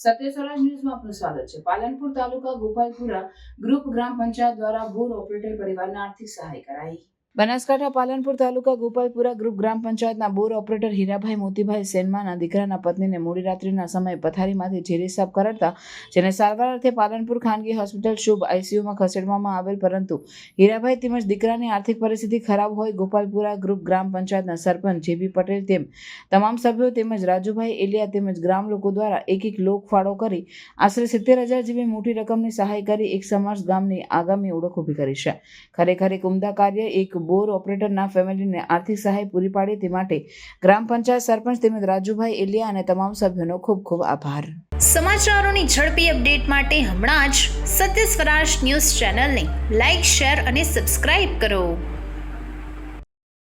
સત્ય સ્વરાજ ન્યૂઝમાં આપનું સ્વાગત છે. પાલનપુર તાલુકા ગોપાલપુરા ગ્રુપ ગ્રામ પંચાયત દ્વારા બોર ઓપરેટર પરિવારને આર્થિક સહાય કરાઈ. બનાસકાંઠા પાલનપુર તાલુકા ગોપાલપુરા ગ્રુપ ગ્રામ પંચાયતના બોર ઓપરેટર હીરાભાઈ મોતીભાઈ સેનમાના દીકરાના પત્નીને મોડી રાત્રિના સમયે પથારીમાંથી ઝેરી સાફ કરડતા, જેને સારવાર અર્થે પાલનપુર ખાનગી હોસ્પિટલ શુભ આઈસીયુમાં ખસેડવામાં આવેલ, પરંતુ હીરાભાઈ તેમજ દીકરાની આર્થિક પરિસ્થિતિ ખરાબ હોય ગોપાલપુરા ગ્રુપ ગ્રામ પંચાયતના સરપંચ જેબી પટેલ તેમ તમામ સભ્યો તેમજ રાજુભાઈ એલિયા તેમજ ગ્રામ લોકો દ્વારા એક એક લોક ફાળો કરી આશરે સિત્તેર હજાર જેવી મોટી રકમની સહાય કરી એક સમાજ ગામની આગામી ઓળખ ઊભી કરી છે. ખરેખર એક ઉમદા કાર્ય, એક બોર ઓપરેટરના ફેમિલીને આર્થિક સહાય પૂરી પાડી તે માટે ગ્રામ પંચાયત સરપંચ તેમજ રાજુભાઈ એલિયા અને તમામ સભ્યોનો ખૂબ ખૂબ આભાર. સમાચારોની ઝડપી અપડેટ માટે હમણાં જ સત્ય સ્વરાજ ન્યૂઝ ચેનલને લાઇક શેર અને સબસ્ક્રાઇબ કરો.